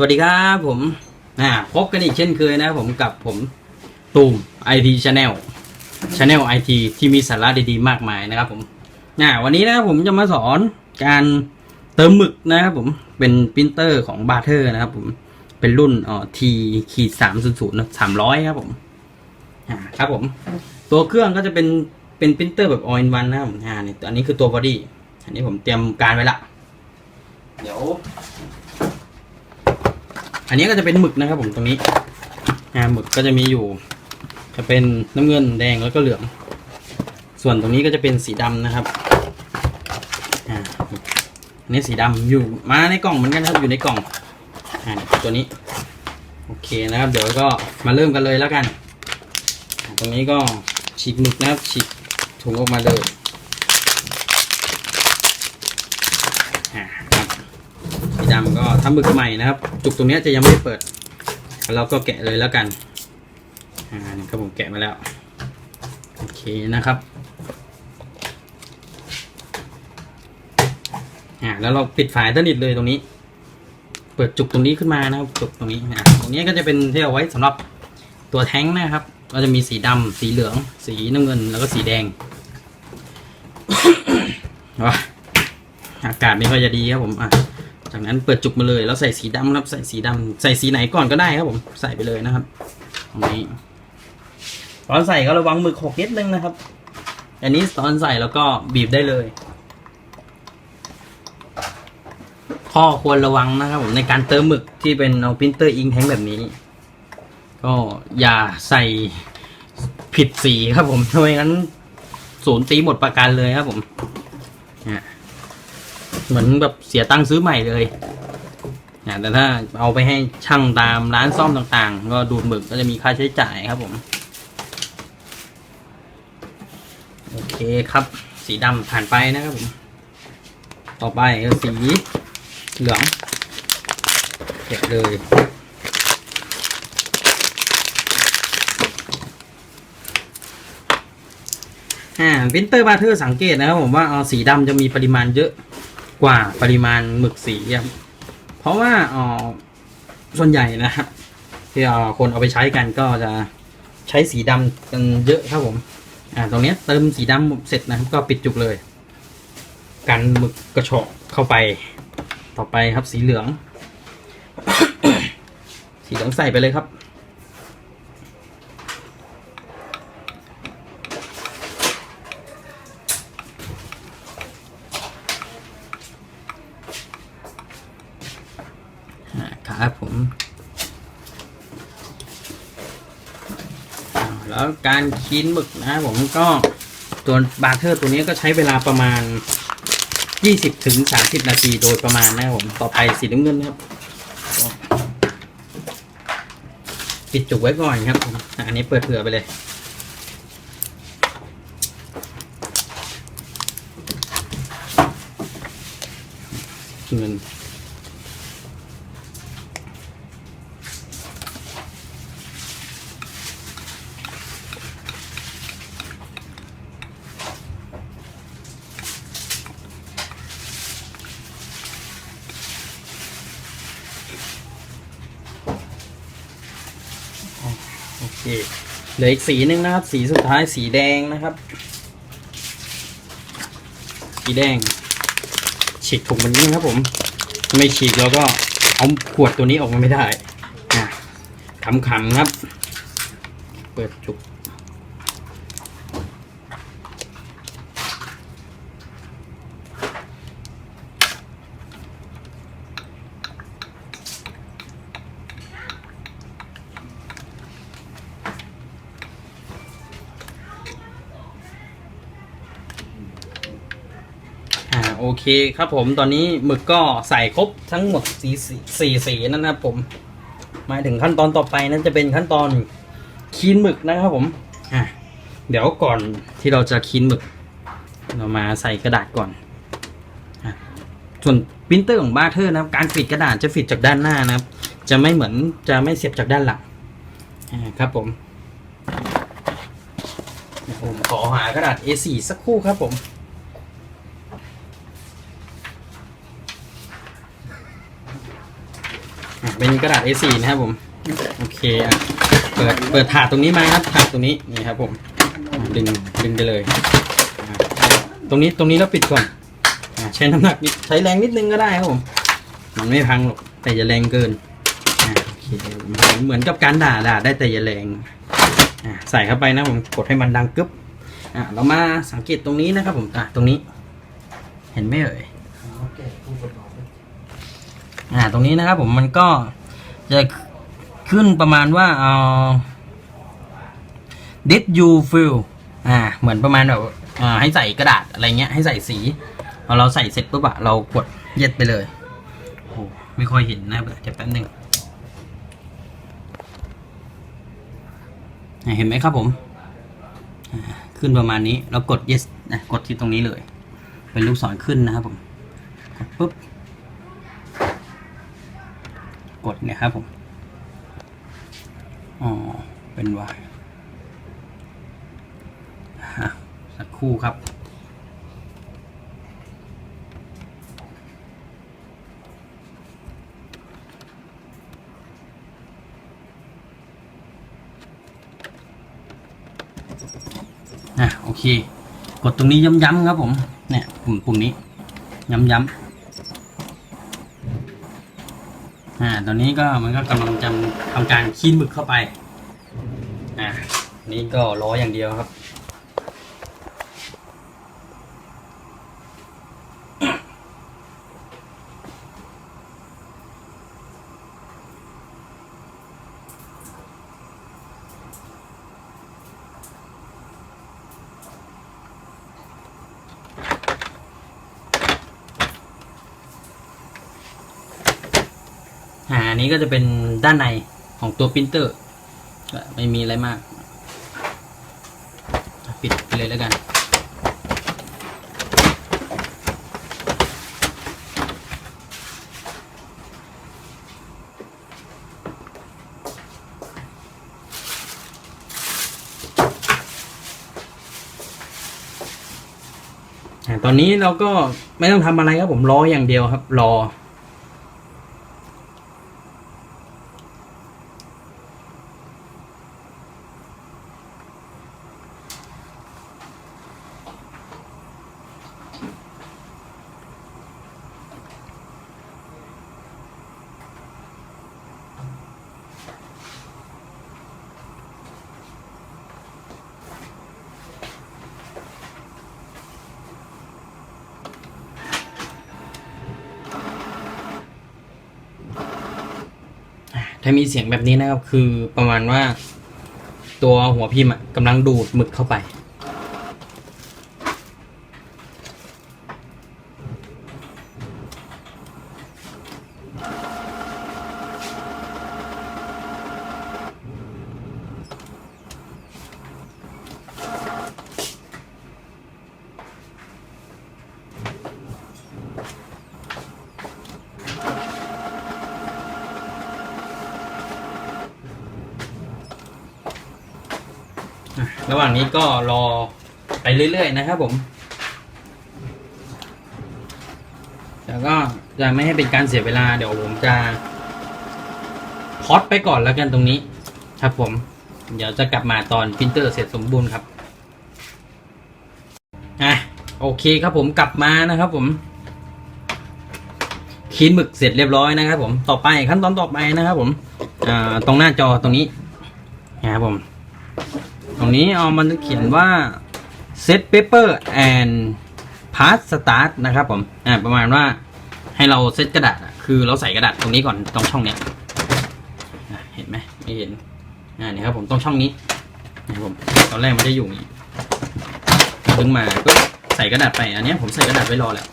สวัสดีครับผมอ่าพบกันอีกเช่นเคยนะผมกับผมตูม IT Channel Channel IT ที่มีสาระดีๆ มากมายนะครับผมอ่าวันนี้นะผมจะมาสอนการเติมหมึกนะครับผมเป็นปรินเตอร์ของบาร์เทอร์นะครับผมเป็นรุ่นอ๋อ T ขีดสามศูนย์ศูนย์สามร้อยครับผมอ่าครับผม ตัวเครื่องก็จะเป็นเป็นปรินเตอร์แบบ all in one นะครับผมอ่านี่อันนี้คือตัวบอดี้อันนี้ผมเตรียมการไว้ละเดี๋ยว อันนี้ก็จะเป็นหมึกนะครับผมตรงนี้อ่าหมึกก็จะมีอยู่ จะเป็นน้ำเงินแดงแล้วก็เหลือง ส่วนตรงนี้ก็จะเป็นสีดำนะครับอ่าอันนี้สีดำอยู่มาในกล่องเหมือนกันครับอยู่ในกล่องอ่าตัวนี้โอเคนะครับ เดี๋ยวก็มาเริ่มกันเลยแล้วกัน ตรงนี้ก็ฉีกหมึกนะครับฉีกถุงออกมาเลยอ่า ครับสีดำก็ทำหมึกใหม่นะครับ จุกตรงนี้จะยังไม่เปิด เราก็แกะเลยแล้วกันอ่านี่ครับผมแกะมาแล้วโอเคนะครับอ่าแล้วเราปิดฝายสนิทเลยตรงนี้ เปิดจุกตรงนี้ขึ้นมานะครับจุกตรงนี้อ่าตรงนี้ก็จะเป็นที่เอาไว้สำหรับตัวแท้งนะครับ ก็จะมีสีดำสีเหลือง สีน้ำเงินแล้วก็สีแดงว้าอากาศไม่ค่อยจะดีครับผมอะ จากนั้นเปิดจุกมาเลยแล้วใส่สีดำครับใส่สีดำใส่สีไหนก่อนก็ได้ครับผมใส่ไปเลยนะครับตรงนี้ตอนใส่ก็ระวังมือหกนิดนึงนะครับ อันนี้ตอนใส่แล้วก็บีบได้เลย ข้อควรระวังนะครับผมในการเติมหมึกที่เป็นเอาพิมพ์เตอร์อิงแท้งแบบนี้ ก็อย่าใส่ผิดสีครับผมทำไมงั้นศูนย์ตีหมดประกันเลยครับผม เหมือนแบบเสียตังค์ซื้อใหม่เลยนะแต่ถ้าเอาไปให้ช่างตามร้านซ่อมต่างๆ ก็ดูดหมึกก็จะมีค่าใช้จ่ายครับผมโอเคครับ สีดำผ่านไปนะครับผม ต่อไปก็สีเหลืองเก็บเลยอ่าวินเตอร์บาเทอร์สังเกตนะครับผมว่าเอาสีดำจะมีปริมาณเยอะ กว่าปริมาณหมึกสีครับเพราะว่าออส่วนใหญ่นะครับที่ออคนเอาไปใช้กันก็จะใช้สีดำกันเยอะครับผมอ่าตรงนี้เติมสีดำเสร็จนะครับก็ปิดจุกเลย กันหมึกกระเฉาะเข้าไป ต่อไปครับสีเหลือง สีเหลืองใส่ไปเลยครับ อ่าครับผมอ่า แล้วการคีนหมึกนะผมก็ตัวบาร์เทอร์ตัวนี้ก็ใช้เวลาประมาณ 20ถึง30 นาทีโดยประมาณนะครับผมต่อไปสีน้ำเงินนะครับ ปิดจุกไว้ก่อนครับผมอันนี้เปิดเผื่อไปเลยเงิน โอ เคเหลืออีกสีหนึ่งนะครับ สีสุดท้ายสีแดงนะครับ สีแดง ฉีกถุงมันนี้ครับผม ไม่ฉีกเราก็เอาขวดตัวนี้ออกมาไม่ได้นะขำๆครับ เปิดจุก โอเคครับผมตอนนี้หมึกก็ใส่ครบทั้งหมดสีสีสี่สีนั่นนะครับผม มาถึงขั้นตอนต่อไปนั้นจะเป็นขั้นตอนคีนหมึกนะครับผมอะเดี๋ยวก่อนที่เราจะคีนหมึก เรามาใส่กระดาษก่อนอะส่วนปรินเตอร์ของบาร์เทอร์นะครับการปิดกระดาษจะปิดจากด้านหน้านะครับ จะไม่เหมือนจะไม่เสียบจากด้านหลังอ่าครับผมผมขอหากระดาษ A4 สักคู่ครับผม เป็นกระดาษ A4 นะครับผมโอเคอะเปิดเปิดถาดตรงนี้มาครับถาดตรงนี้นี่ครับผมดึงดึงไปเลยตรงนี้ตรงนี้เราปิดก่อนอใช้น้ำหนักนิดใช้แรงนิดนึงก็ได้ครับผมมันไม่พังหรอกแต่อย่าแรงเกินเหมือนเหมือนกับการด่าด่าได้แต่อย่าแรงใส่เข้าไปนะผมกดให้มันดังกึ๊บเรามาสังเกตตรงนี้นะครับผมตรงนี้ เห็นไหมเอ่ย อ่าตรงนี้นะครับผมมันก็จะขึ้นประมาณว่าเอ่อ did you feel อ่าเหมือนประมาณแบบอ่าให้ใส่กระดาษอะไรเงี้ยให้ใส่สีพอเราใส่เสร็จปุ๊บอะเรากดเย็ดไปเลยโอ้ไม่ค่อยเห็นนะเดี๋ยวแป๊บนึงอ่าเห็นไหมครับผม ขึ้นประมาณนี้เรากด yes นะกดที่ตรงนี้เลย เป็นลูกศรขึ้นนะครับผมกดปุ๊บ กดเนี่ยครับผม อ๋อ เป็นวายสักครู่ครับอะโอเค กดตรงนี้ย้ำๆครับผม เนี่ยปุ่มปุ่มนี้ย้ำๆ อ่า ตอนนี้ก็มันก็กำลังจะทำการคีนหมึกเข้าไป อ่านี่ก็ล้ออย่างเดียวครับ นนี้ก็จะเป็นด้านในของตัวปรินเตอร์ไม่มีอะไรมาก ปิดไปเลยแล้วกัน ตอนนี้เราก็ไม่ต้องทำอะไรครับผมรออย่างเดียวครับรอ ถ้ามีเสียงแบบนี้นะครับ คือประมาณว่า ตัวหัวพิมพ์อะกำลังดูดหมึกเข้าไป อะ ระหว่างนี้ก็รอไปเรื่อย ๆ นะครับผมแต่ก็จะไม่ให้เป็นการเสียเวลาเดี๋ยวผมจะพอดไปก่อนแล้วกันตรงนี้ ครับผม เดี๋ยวจะกลับมาตอนพิมพ์เตอร์เสร็จสมบูรณ์ครับอะโอเคครับผมกลับมานะครับผมคีนหมึกเสร็จเรียบร้อยนะครับ ผมต่อไปขั้นตอนต่อไปนะครับ ผมตรงหน้าจอตรงนี้นะครับผม ตรงนี้เอามันเขียนว่า set paper and pass start นะครับผมอ่าประมาณว่าให้เราเซตกระดาษคือเราใส่กระดาษตรงนี้ก่อนตรงช่องเนี้ยเห็นไหมไม่เห็นอ่านี่ครับผมตรงช่องนี้นะครับผมตอนแรกมันจะอยู่นี้ดึงมาปุ๊บใส่กระดาษไปอันเนี้ยผมใส่กระดาษไว้รอแล้ว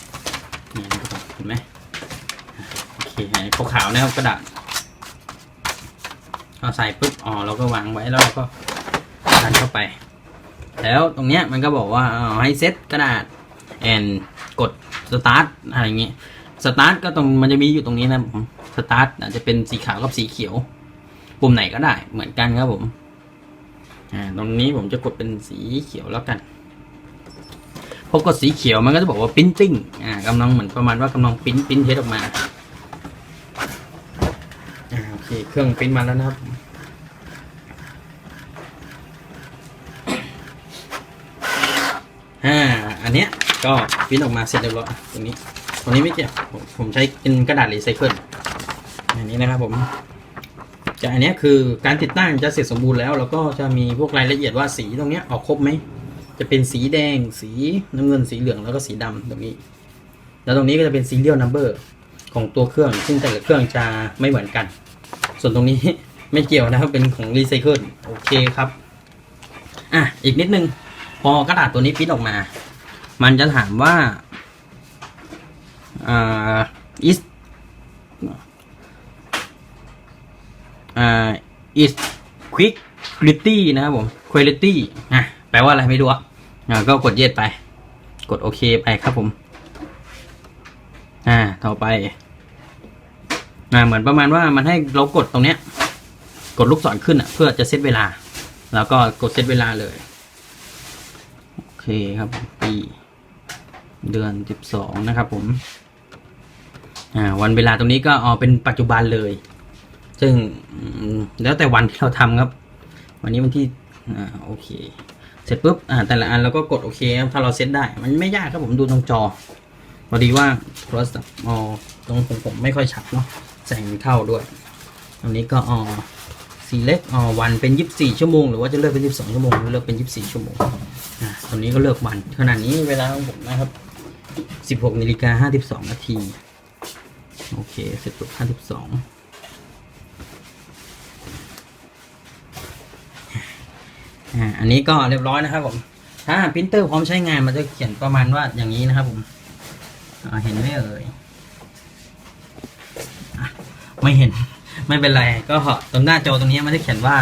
นี่นะครับผมเห็นไหมโอเคอันนี้ขาวๆนะครับกระดาษเอาใส่ปุ๊บอ๋อเราก็วางไว้แล้วเราก็ ดันเข้าไป แล้วตรงเนี้ยมันก็บอกว่าเอาให้เซตกระดาษ and กด start อะไรอย่างงี้ start ก็ตรงมันจะมีอยู่ตรงนี้นะผม start อาจจะเป็นสีขาวกับสีเขียว ปุ่มไหนก็ได้เหมือนกันครับผมอ่าตรงนี้ผมจะกดเป็นสีเขียวแล้วกันพอกดสีเขียวมันก็จะบอกว่า printing อ่ากำลังเหมือนประมาณว่ากำลังปริ้นปริ้นเทสออกมาอ่าเคเครื่องปริ้นมาแล้วนะครับ อ่า อันเนี้ย ก็ปริ้นออกมาเสร็จเรียบร้อยตรงนี้ตรงนี้ไม่เกี่ยวผมผมใช้เป็นกระดาษรีไซเคิลอันนี้นะครับผมจะอันนี้คือการติดตั้งจะเสร็จสมบูรณ์แล้ว แล้วก็จะมีพวกรายละเอียดว่าสีตรงนี้ออกครบไหมจะเป็นสีแดง สีน้ำเงินสีเหลืองแล้วก็สีดำตรงนี้ แล้วตรงนี้ก็จะเป็น serial number ของตัวเครื่อง ซึ่งแต่ละเครื่องจะไม่เหมือนกัน ส่วนตรงนี้ไม่เกี่ยวนะครับเป็นของรีไซเคิลโอเคครับ อะอีกนิดนึง พอกระดาษตัวนี้ปริ้นออกมา มันจะถามว่าอ่ is อ่า is quality นะครับผม quality อะแปลว่าอะไรไม่รู้อะก็กด yes ไป กดโอเคไปครับผม อ่า ต่อไป อ่า เหมือนประมาณว่ามันให้เรากดตรงเนี้ย กดลูกศรขึ้นอะ เพื่อจะเซตเวลา แล้วก็กดเซตเวลาเลย โอเคครับปี เดือนสิบสองนะครับผมอ่าวันเวลาตรงนี้ก็เอาเป็นปัจจุบันเลย ซึ่งแล้วแต่วันที่เราทำครับ วันนี้วันที่อ่าโอเค เสร็จปุ๊บอ่าแต่ละอันเราก็กดโอเคครับถ้าเราเซตได้ มันไม่ยากครับผมดูตรงจอพอดีว่าโทรศัพท์อ๋อตรงผมผมไม่ค่อยชัดเนาะแสงเข้าด้วย ตรงนี้ก็อ๋อสีเล็กอ๋อวันเป็นยี่สิบสี่ชั่วโมง หรือว่าจะเลือกเป็นยี่สิบสองชั่วโมงหรือเลือกเป็นยี่สิบสี่ชั่วโมงอ่าตรงนี้ก็เลือกวันขนาดนี้เวลาของผมนะครับ สิบหกนาฬิกาห้าสิบสองนาทีโอเคเสร็จปุ๊บห้าสิบสองอ่าอันนี้ก็เรียบร้อยนะครับผมถ้าพิมพ์เตอร์พร้อมใช้งานมันจะเขียนประมาณว่าอย่างนี้นะครับผมเห็นไหมเอ่ยไม่เห็นไม่เป็นไร ก็ตรงหน้าจอตรงนี้มันจะเขียนว่า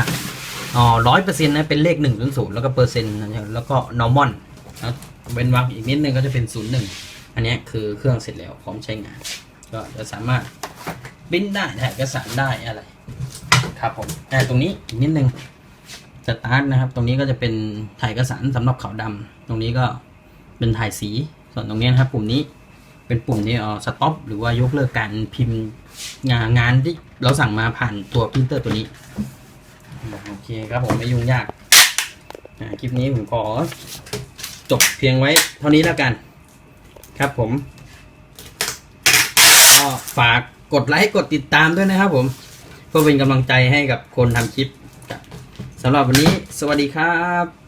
อ๋อร้อยเปอร์เซ็นต์นะเป็นเลขหนึ่งศูนย์แล้วก็เปอร์เซ็นต์แล้วก็ normal นะ เว้นวรรคอีกนิดนึงก็จะเป็นศูนย์หนึ่งอันนี้คือเครื่องเสร็จแล้วพร้อมใช้งาน ก็จะสามารถบินได้ถ่ายเอกสารได้อะไร ครับผมแต่ตรงนี้อีกนิดนึงสตาร์ทนะครับ ตรงนี้ก็จะเป็นถ่ายเอกสารสำหรับขาวดำตรงนี้ก็เป็นถ่ายสี ส่วนตรงนี้นะครับ ปุ่มนี้เป็นปุ่มนี้อ๋อสต็อปหรือว่ายกเลิกการพิมพ์งานงานที่เราสั่งมาผ่านตัวพิมพ์เตอร์ตัวนี้ โอเคครับผมไม่ยุ่งยากคลิปนี้ผมขอ จบเพียงไว้เท่านี้แล้วกัน ครับผม ก็ฝากกดไลค์กดติดตามด้วยนะครับผมเพื่อเป็นกำลังใจให้กับคนทำคลิปสำหรับวันนี้ สวัสดีครับ